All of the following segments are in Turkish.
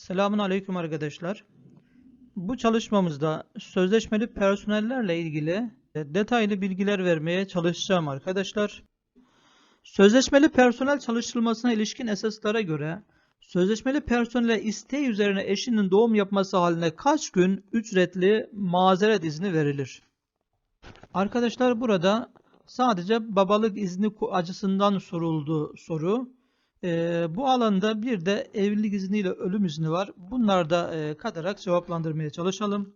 Selamun Aleyküm arkadaşlar. Bu çalışmamızda sözleşmeli personellerle ilgili e, detaylı bilgiler vermeye çalışacağım arkadaşlar. Sözleşmeli personel çalıştırılmasına ilişkin esaslara göre sözleşmeli personele isteği üzerine eşinin doğum yapması haline kaç gün ücretli mazeret izni verilir? Arkadaşlar burada sadece babalık izni açısından soruldu soru. Ee, bu alanda bir de evlilik izniyle ölüm izni var. Bunlar da e, katarak cevaplandırmaya çalışalım.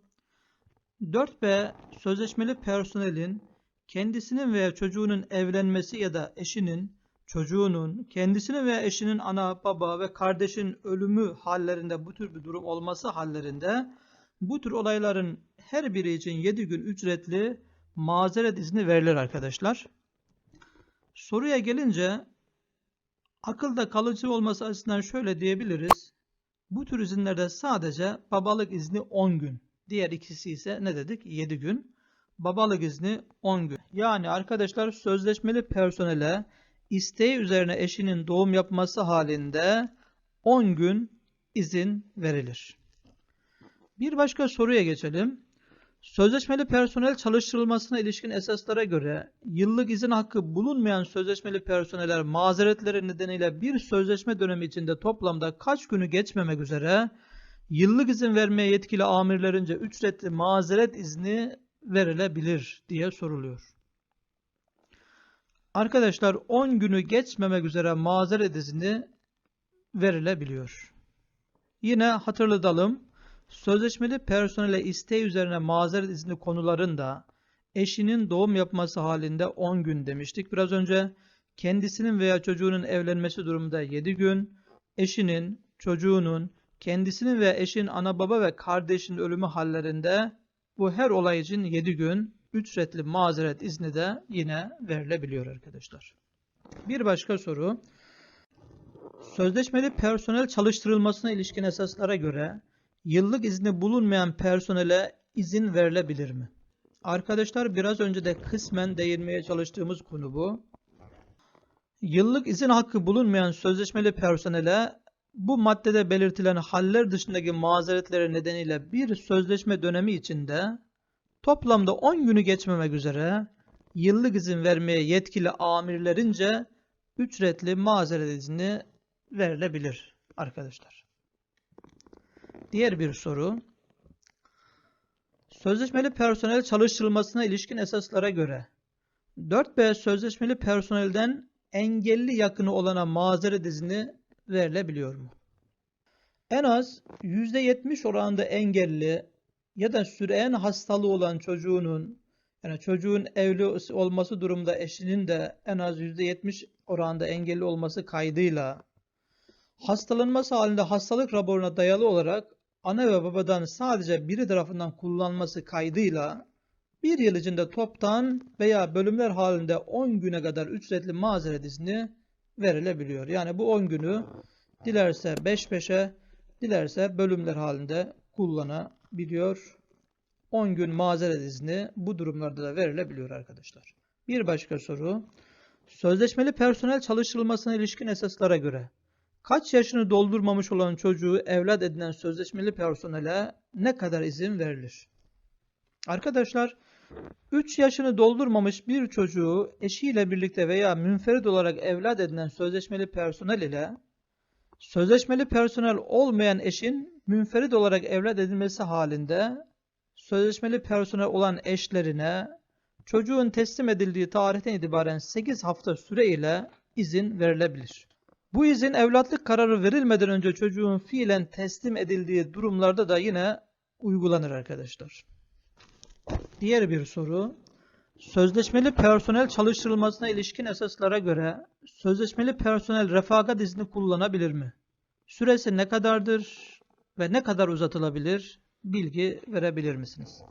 4B sözleşmeli personelin kendisinin veya çocuğunun evlenmesi ya da eşinin, çocuğunun, kendisinin veya eşinin ana, baba ve kardeşin ölümü hallerinde bu tür bir durum olması hallerinde bu tür olayların her biri için 7 gün ücretli mazeret izni verilir arkadaşlar. Soruya gelince Akılda kalıcı olması açısından şöyle diyebiliriz. Bu tür izinlerde sadece babalık izni 10 gün. Diğer ikisi ise ne dedik? 7 gün. Babalık izni 10 gün. Yani arkadaşlar sözleşmeli personele isteği üzerine eşinin doğum yapması halinde 10 gün izin verilir. Bir başka soruya geçelim. Sözleşmeli personel çalıştırılmasına ilişkin esaslara göre yıllık izin hakkı bulunmayan sözleşmeli personeller mazeretleri nedeniyle bir sözleşme dönemi içinde toplamda kaç günü geçmemek üzere yıllık izin vermeye yetkili amirlerince ücretli mazeret izni verilebilir diye soruluyor. Arkadaşlar 10 günü geçmemek üzere mazeret izni verilebiliyor. Yine hatırlatalım. Sözleşmeli personele isteği üzerine mazeret izni konularında eşinin doğum yapması halinde 10 gün demiştik. Biraz önce kendisinin veya çocuğunun evlenmesi durumunda 7 gün, eşinin, çocuğunun, kendisinin veya eşin ana baba ve kardeşin ölümü hallerinde bu her olay için 7 gün ücretli mazeret izni de yine verilebiliyor arkadaşlar. Bir başka soru. Sözleşmeli personel çalıştırılmasına ilişkin esaslara göre Yıllık izni bulunmayan personele izin verilebilir mi? Arkadaşlar biraz önce de kısmen değinmeye çalıştığımız konu bu. Yıllık izin hakkı bulunmayan sözleşmeli personele bu maddede belirtilen haller dışındaki mazeretleri nedeniyle bir sözleşme dönemi içinde toplamda 10 günü geçmemek üzere yıllık izin vermeye yetkili amirlerince ücretli mazeret izni verilebilir arkadaşlar. Diğer bir soru. Sözleşmeli personel çalıştırılmasına ilişkin esaslara göre 4B sözleşmeli personelden engelli yakını olana mazeret izni verilebiliyor mu? En az %70 oranında engelli ya da süreyen hastalığı olan çocuğunun yani çocuğun evli olması durumda eşinin de en az %70 oranda engelli olması kaydıyla hastalanması halinde hastalık raporuna dayalı olarak ana ve babadan sadece biri tarafından kullanılması kaydıyla bir yıl içinde toptan veya bölümler halinde 10 güne kadar ücretli mazeret izni verilebiliyor. Yani bu 10 günü dilerse 5 peşe, dilerse bölümler halinde kullanabiliyor. 10 gün mazeret izni bu durumlarda da verilebiliyor arkadaşlar. Bir başka soru. Sözleşmeli personel çalıştırılmasına ilişkin esaslara göre Kaç yaşını doldurmamış olan çocuğu evlat edinen sözleşmeli personele ne kadar izin verilir? Arkadaşlar 3 yaşını doldurmamış bir çocuğu eşiyle birlikte veya münferit olarak evlat edinen sözleşmeli personel ile sözleşmeli personel olmayan eşin münferit olarak evlat edilmesi halinde sözleşmeli personel olan eşlerine çocuğun teslim edildiği tarihten itibaren 8 hafta süre ile izin verilebilir. Bu izin evlatlık kararı verilmeden önce çocuğun fiilen teslim edildiği durumlarda da yine uygulanır arkadaşlar. Diğer bir soru. Sözleşmeli personel çalıştırılmasına ilişkin esaslara göre sözleşmeli personel refakat izni kullanabilir mi? Süresi ne kadardır ve ne kadar uzatılabilir? Bilgi verebilir misiniz?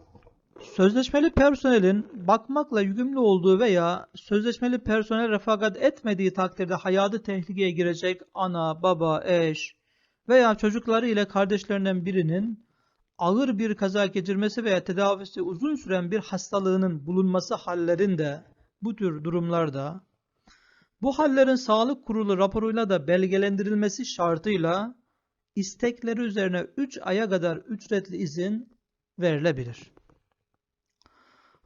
Sözleşmeli personelin bakmakla yükümlü olduğu veya sözleşmeli personel refakat etmediği takdirde hayatı tehlikeye girecek ana, baba, eş veya çocukları ile kardeşlerinden birinin ağır bir kaza geçirmesi veya tedavisi uzun süren bir hastalığının bulunması hallerinde bu tür durumlarda bu hallerin sağlık kurulu raporuyla da belgelendirilmesi şartıyla istekleri üzerine 3 aya kadar ücretli izin verilebilir.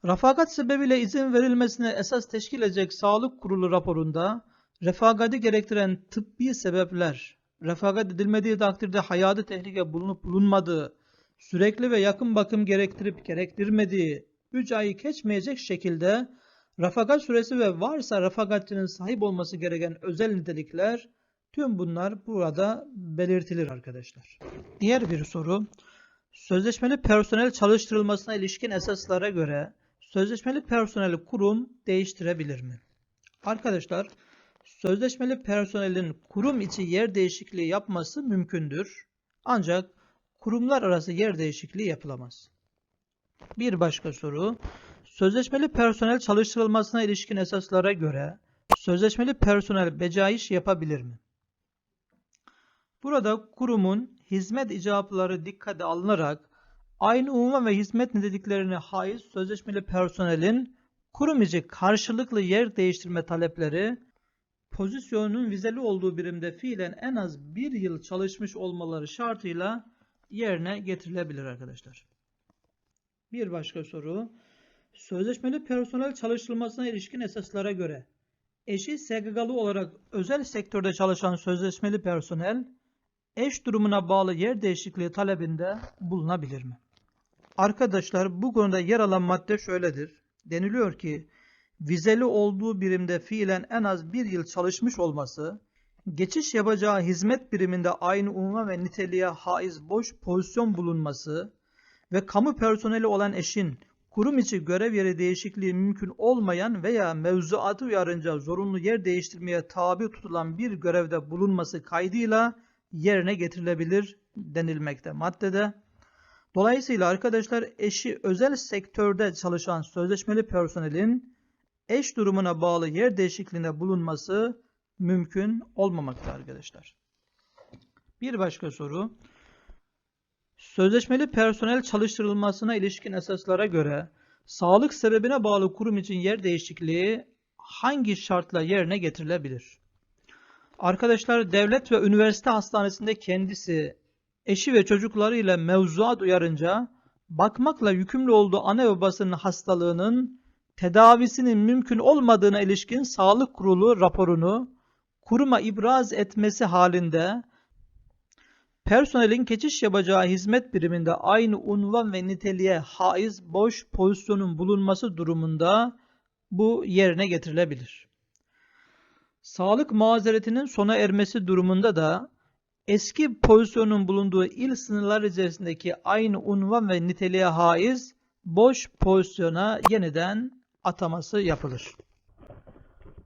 Refakat sebebiyle izin verilmesine esas teşkil edecek sağlık kurulu raporunda refakati gerektiren tıbbi sebepler, refakat edilmediği takdirde hayatı tehlike bulunup bulunmadığı, sürekli ve yakın bakım gerektirip gerektirmediği 3 ayı geçmeyecek şekilde refakat süresi ve varsa refakatçinin sahip olması gereken özel nitelikler tüm bunlar burada belirtilir arkadaşlar. Diğer bir soru. Sözleşmeli personel çalıştırılmasına ilişkin esaslara göre sözleşmeli personeli kurum değiştirebilir mi? Arkadaşlar sözleşmeli personelin kurum içi yer değişikliği yapması mümkündür. Ancak kurumlar arası yer değişikliği yapılamaz. Bir başka soru. Sözleşmeli personel çalıştırılmasına ilişkin esaslara göre sözleşmeli personel becaiş yapabilir mi? Burada kurumun hizmet icabları dikkate alınarak aynı unvan ve hizmet niteliklerine haiz sözleşmeli personelin kurum içi karşılıklı yer değiştirme talepleri pozisyonun vizeli olduğu birimde fiilen en az bir yıl çalışmış olmaları şartıyla yerine getirilebilir arkadaşlar. Bir başka soru. Sözleşmeli personel çalıştırılmasına ilişkin esaslara göre eşi SGK'lı olarak özel sektörde çalışan sözleşmeli personel eş durumuna bağlı yer değişikliği talebinde bulunabilir mi? Arkadaşlar bu konuda yer alan madde şöyledir. Deniliyor ki vizeli olduğu birimde fiilen en az bir yıl çalışmış olması, geçiş yapacağı hizmet biriminde aynı unvan ve niteliğe haiz boş pozisyon bulunması ve kamu personeli olan eşin kurum içi görev yeri değişikliği mümkün olmayan veya mevzuatı uyarınca zorunlu yer değiştirmeye tabi tutulan bir görevde bulunması kaydıyla yerine getirilebilir denilmekte maddede. Dolayısıyla arkadaşlar eşi özel sektörde çalışan sözleşmeli personelin eş durumuna bağlı yer değişikliğinde bulunması mümkün olmamakta arkadaşlar. Bir başka soru. Sözleşmeli personel çalıştırılmasına ilişkin esaslara göre sağlık sebebine bağlı kurum için yer değişikliği hangi şartla yerine getirilebilir? Arkadaşlar devlet ve üniversite hastanesinde kendisi, eşi ve çocuklarıyla mevzuat uyarınca bakmakla yükümlü olduğu ana babasının hastalığının tedavisinin mümkün olmadığına ilişkin sağlık kurulu raporunu kuruma ibraz etmesi halinde personelin geçiş yapacağı hizmet biriminde aynı unvan ve niteliğe haiz boş pozisyonun bulunması durumunda bu yerine getirilebilir. Sağlık mazeretinin sona ermesi durumunda da eski pozisyonun bulunduğu il sınırları içerisindeki aynı unvan ve niteliğe haiz boş pozisyona yeniden ataması yapılır.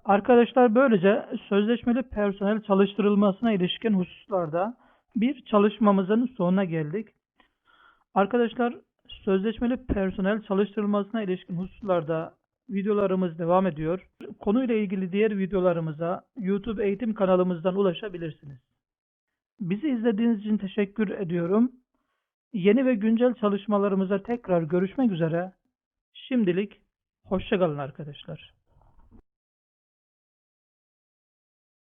Arkadaşlar böylece sözleşmeli personel çalıştırılmasına ilişkin hususlarda bir çalışmamızın sonuna geldik. Arkadaşlar sözleşmeli personel çalıştırılmasına ilişkin hususlarda videolarımız devam ediyor. Konuyla ilgili diğer videolarımıza YouTube eğitim kanalımızdan ulaşabilirsiniz. Bizi izlediğiniz için teşekkür ediyorum. Yeni ve güncel çalışmalarımıza tekrar görüşmek üzere. Şimdilik hoşçakalın arkadaşlar.